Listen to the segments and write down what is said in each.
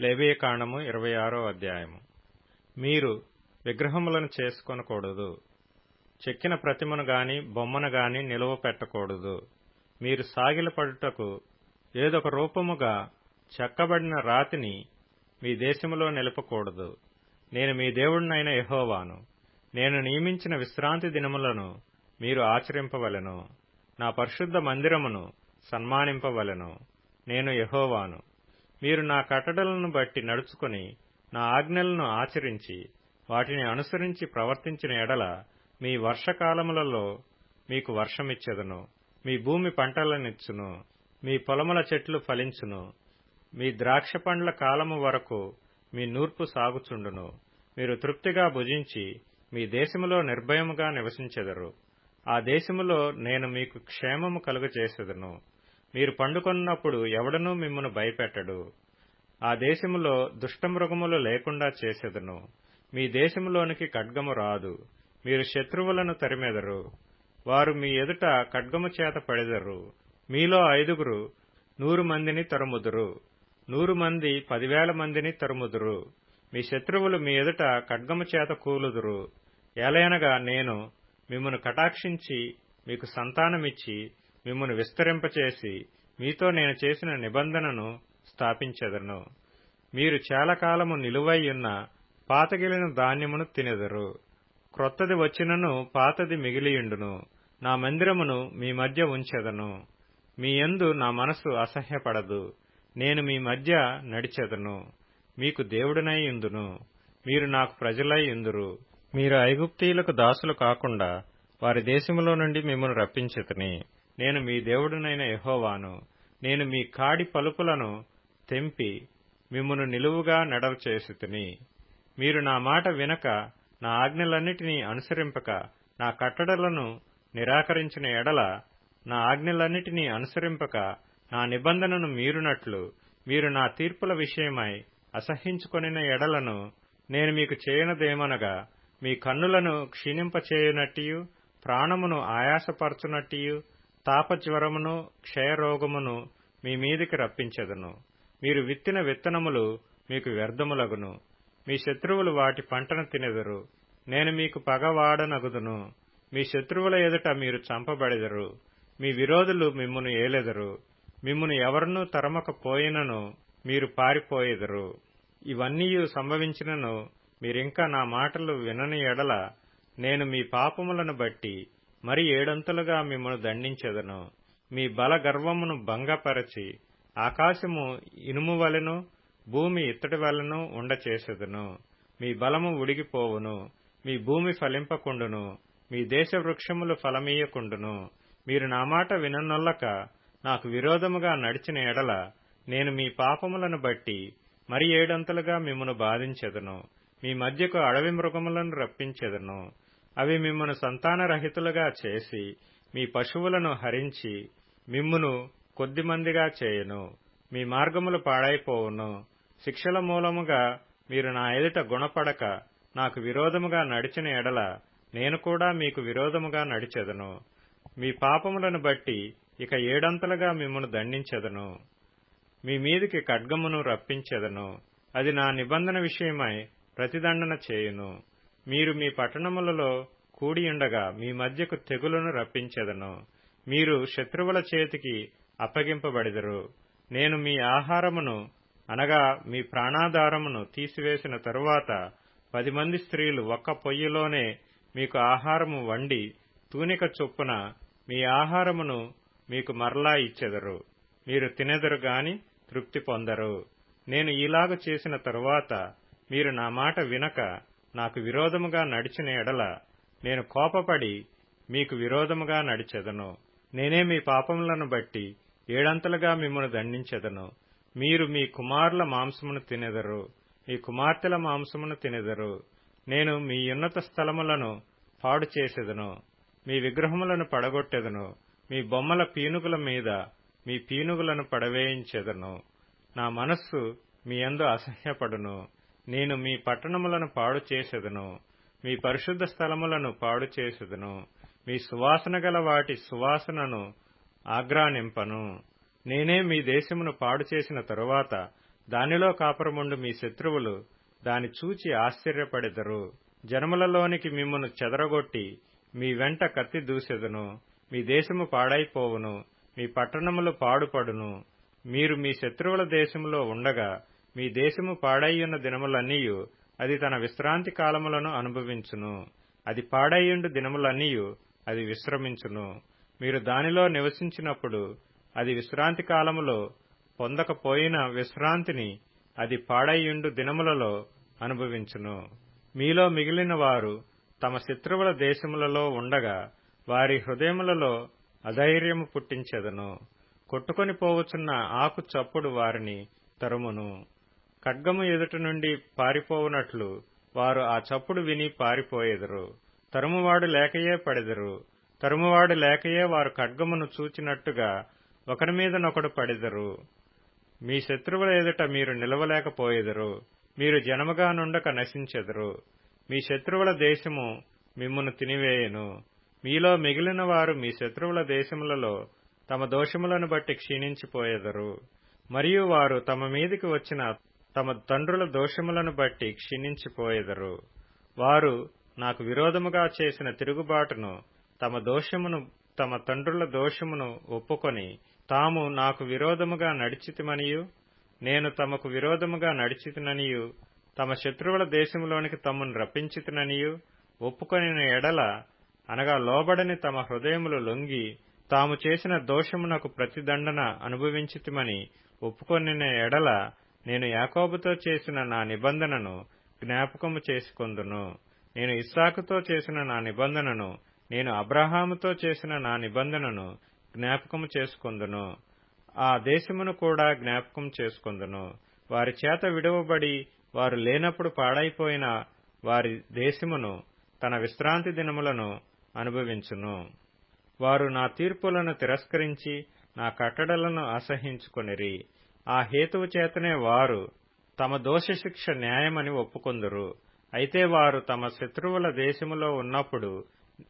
లేవియకాండము ఇరవై ఆరో అధ్యాయము. మీరు విగ్రహములను చేసుకొనకూడదు. చెక్కిన ప్రతిమను గాని బొమ్మను గాని నిలువ పెట్టకూడదు. మీరు సాగిలపడుటకు ఏదొక రూపముగా చెక్కబడిన రాతిని మీ దేశములో నిలపకూడదు. నేను మీ దేవుడినైన యహోవాను. నేను నియమించిన విశ్రాంతి దినములను మీరు ఆచరింపవలెను. నా పరిశుద్ధ మందిరమును సన్మానింపవలెను. నేను యహోవాను. మీరు నా కట్టడలను బట్టి నడుచుకుని నా ఆజ్ఞలను ఆచరించి వాటిని అనుసరించి ప్రవర్తించిన ఎడల మీ వర్షకాలములలో మీకు వర్షమిచ్చెదను. మీ భూమి పంటలనిచ్చును. మీ పొలముల చెట్లు ఫలించును. మీ ద్రాక్ష పండ్ల కాలము వరకు మీ నూర్పు సాగుచుండును. మీరు తృప్తిగా భుజించి మీ దేశములో నిర్భయముగా నివసించెదరు. ఆ దేశములో నేను మీకు క్షేమము కలుగచేసెదను మీరు పండుకొన్నప్పుడు ఎవడనూ మిమ్మను భయపెట్టడు. ఆ దేశములో దుష్టమృగములు లేకుండా చేసెదను. మీ దేశములోనికి ఖడ్గము రాదు. మీరు శత్రువులను తరిమెదరు. వారు మీ ఎదుట ఖడ్గము చేత పడెదరు. మీలో ఐదుగురు నూరు మందిని తరుముదురు. నూరు మంది పదివేల మందిని తరుముదురు. మీ శత్రువులు మీ ఎదుట ఖడ్గము చేత కూలుదురు. ఎలయనగా నేను మిమ్మను కటాక్షించి మీకు సంతానమిచ్చి మిమ్మను విస్తరింపచేసి మీతో నేను చేసిన నిబంధనను స్థాపించెదను మీరు చాలా కాలము నిలువై ఉన్న పాతగిలిన ధాన్యమును తినెదరు. క్రొత్తది వచ్చినను పాతది మిగిలియుండును. నా మందిరమును మీ మధ్య ఉంచెదను. మీ యందు నా మనసు అసహ్యపడదు. నేను మీ మధ్య నడిచెదను. మీకు దేవుడినై ఉందును మీరు నాకు ప్రజలై ఉందురు మీరు ఐగుప్తీయులకు దాసులు కాకుండా వారి దేశములో నుండి మిమ్మను రప్పించితిని. నేను మీ దేవుడునైన యహోవాను. నేను మీ కాడి పలుపులను తెంపి మిమ్మను నిలువుగా నడవ చేసితిని మీరు నా మాట వినక నా ఆజ్ఞలన్నిటినీ అనుసరింపక నా కట్టడలను నిరాకరించిన ఎడల నా ఆజ్ఞలన్నిటినీ అనుసరింపక నా నిబంధనను మీరునట్లు మీరు నా తీర్పుల విషయమై అసహించుకొనిన ఎడలను నేను మీకు చేయనదేమనగా మీ కన్నులను క్షీణింపచేయునట్టియు ప్రాణమును ఆయాసపరచునట్టియు తాపజ్వరమును క్షయరోగమును మీ మీదికి రప్పించెదను. మీరు విత్తిన విత్తనములు మీకు వ్యర్థములగును. మీ శత్రువులు వాటి పంటను తినెదరు. నేను మీకు పగవాడనగుదును. మీ శత్రువుల ఎదుట మీరు చంపబడెదరు. మీ విరోధులు మిమ్మును ఏలెదరు. మిమ్మును ఎవరినూ తరమకపోయినను మీరు పారిపోయెదరు. ఇవన్నీ సంభవించినను మీరింకా నా మాటలు వినని ఎడల నేను మీ పాపములను బట్టి మరి ఏడంతలుగా మిమ్మను దండించెదను. మీ బల గర్వమును భంగపరచి ఆకాశము ఇనుము వలెను భూమి ఇత్తడి వలెను ఉండచేసెదను. మీ బలము ఉడిగిపోవును. మీ భూమి ఫలింపకుండును. మీ దేశ వృక్షములు ఫలమీయకుండును. మీరు నా మాట విననొల్లక నాకు విరోధముగా నడిచిన ఎడల నేను మీ పాపములను బట్టి మరి ఏడంతలుగా మిమ్మను బాధించెదను. మీ మధ్యకు అడవి మృగములను రప్పించెదను. అవి మిమ్మను సంతానరహితులుగా చేసి మీ పశువులను హరించి మిమ్మును కొద్దిమందిగా చేయను. మీ మార్గములు పాడైపోవును. శిక్షల మూలముగా మీరు నా ఎదుట గుణపడక నాకు విరోధముగా నడిచిన ఎడల నేను కూడా మీకు విరోధముగా నడిచెదను. మీ పాపములను బట్టి ఇక ఏడంతలుగా మిమ్మను దండించెదను. మీ మీదికి ఖడ్గమును రప్పించెదను. అది నా నిబంధన విషయమై ప్రతిదండన చేయును. మీరు మీ పట్టణములలో కూడియుండగా మీ మధ్యకు తెగులను రప్పించెదను. మీరు శత్రువుల చేతికి అప్పగింపబడిదరు. నేను మీ ఆహారమును అనగా మీ ప్రాణాధారమును తీసివేసిన తరువాత పది మంది స్త్రీలు ఒక్క పొయ్యిలోనే మీకు ఆహారము వండి తూనిక చొప్పున మీ ఆహారమును మీకు మరలా ఇచ్చెదరు. మీరు తినెదరు గాని తృప్తి పొందరు. నేను ఇలాగ చేసిన తరువాత మీరు నా మాట వినక నాకు విరోధముగా నడిచిన ఎడల నేను కోపపడి మీకు విరోధముగా నడిచెదను. నేనే మీ పాపములను బట్టి ఏడంతలుగా మిమ్మను దండించెదను. మీరు మీ కుమారుల మాంసమును తినెదరు. మీ కుమార్తెల మాంసమును తినెదరు. నేను మీ ఉన్నత స్థలములను పాడు చేసెదను. మీ విగ్రహములను పడగొట్టెదను. మీ బొమ్మల పీనుగుల మీద మీ పీనుగులను పడవేయించెదను. నా మనస్సు మీ యందు అసహ్యపడును. నేను మీ పట్టణములను పాడు చేసెదను మీ పరిశుద్ధ స్థలములను పాడు చేసెదను మీ సువాసన గల వాటి సువాసనను ఆగ్రానింపను నేనే మీ దేశమును పాడు చేసిన తరువాత దానిలో కాపురముండు మీ శత్రువులు దాని చూచి ఆశ్చర్యపడెదరు. జనములలోనికి మిమ్మను చెదరగొట్టి మీ వెంట కత్తి దూసెదను మీ దేశము పాడైపోవును మీ పట్టణములు పాడుపడును. మీరు మీ శత్రువుల దేశములో ఉండగా మీ దేశము పాడయ్యున్న దినములన్నీయు అది తన విశ్రాంతి కాలములను అనుభవించును. అది పాడయ్యుండు దినములన్నీయు అది విశ్రమించును. మీరు దానిలో నివసించినప్పుడు అది విశ్రాంతి కాలములో పొందకపోయిన విశ్రాంతిని అది పాడయ్యుండు దినములలో అనుభవించును. మీలో మిగిలిన వారు తమ శత్రువుల దేశములలో ఉండగా వారి హృదయములలో అధైర్యము పుట్టించెదను. కొట్టుకొని పోవచున్న ఆకు చప్పుడు వారిని తరుమును. ఖడ్గము ఎదుట నుండి పారిపోవునట్లు వారు ఆ చప్పుడు విని పారిపోయెదరు. తరుమువాడు లేకయే పడెదరు. తరుమువాడు లేకయే వారు ఖడ్గమును చూచినట్టుగా ఒకరి మీదనొకడు పడెదరు. మీ శత్రువుల ఎదుట మీరు నిలవలేకపోయెదరు. మీరు జనముగా నుండక నశించెదరు. మీ శత్రువుల దేశము మిమ్మును తినివేయను. మీలో మిగిలిన వారు మీ శత్రువుల దేశములలో తమ దోషములను బట్టి క్షీణించిపోయెదరు. మరియు వారు తమ మీదికి వచ్చిన తమ తండ్రుల దోషములను బట్టి క్షీణించిపోయెదరు. వారు నాకు విరోధముగా చేసిన తిరుగుబాటును తమ దోషమును తమ తండ్రుల దోషమును ఒప్పుకొని తాము నాకు విరోధముగా నడిచితిమనియు? నేను తమకు విరోధముగా నడిచితిననియు? తమ శత్రువుల దేశములోనికి తమ్మును రప్పించితిననియు? ఒప్పుకొనిన ఎడల అనగా లోబడని తమ హృదయములు లొంగి తాము చేసిన దోషమునకు ప్రతిదండన అనుభవించితిమని ఒప్పుకొనిన ఎడల నేను యాకోబుతో చేసిన నా నిబంధనను జ్ఞాపకము చేసుకొందును. నేను ఇస్సాకుతో చేసిన నా నిబంధనను నేను అబ్రహాముతో చేసిన నా నిబంధనను జ్ఞాపకము చేసుకొందును. ఆ దేశమును కూడా జ్ఞాపకం చేసుకొందును. వారి చేత విడవబడి వారు లేనప్పుడు పాడైపోయిన వారి దేశమును తన విశ్రాంతి దినములను అనుభవించును. వారు నా తీర్పులను తిరస్కరించి నా కట్టడలను అసహించుకొనిరి. ఆ హేతువు చేతనే వారు తమ దోషశిక్ష న్యాయమని ఒప్పుకొందురు. అయితే వారు తమ శత్రువుల దేశములో ఉన్నప్పుడు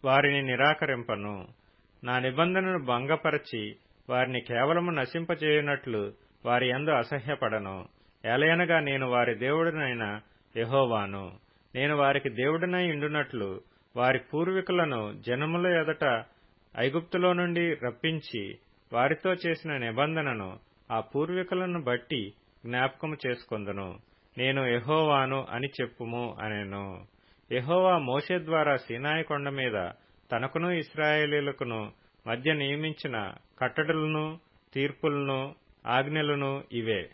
వారిని నిరాకరింపను. నా నిబంధనను భంగపరచి వారిని కేవలము నశింపచేయునట్లు వారి యందు అసహ్యపడను. ఎలయనగా నేను వారి దేవుడినైన యహోవాను. నేను వారికి దేవుడినై ఉండునట్లు వారి పూర్వీకులను జనముల ఎదట ఐగుప్తులో నుండి రప్పించి వారితో చేసిన నిబంధనను ఆ పూర్వీకులను బట్టి జ్ఞాపకము చేసుకొందును. నేను ఎహోవాను అని చెప్పుము అనెను. ఎహోవా మోషే ద్వారా సీనాయి కొండ మీద తనకును ఇస్రాయేలీలకును మధ్య నియమించిన కట్టడలను తీర్పులను ఆజ్ఞలను ఇవే.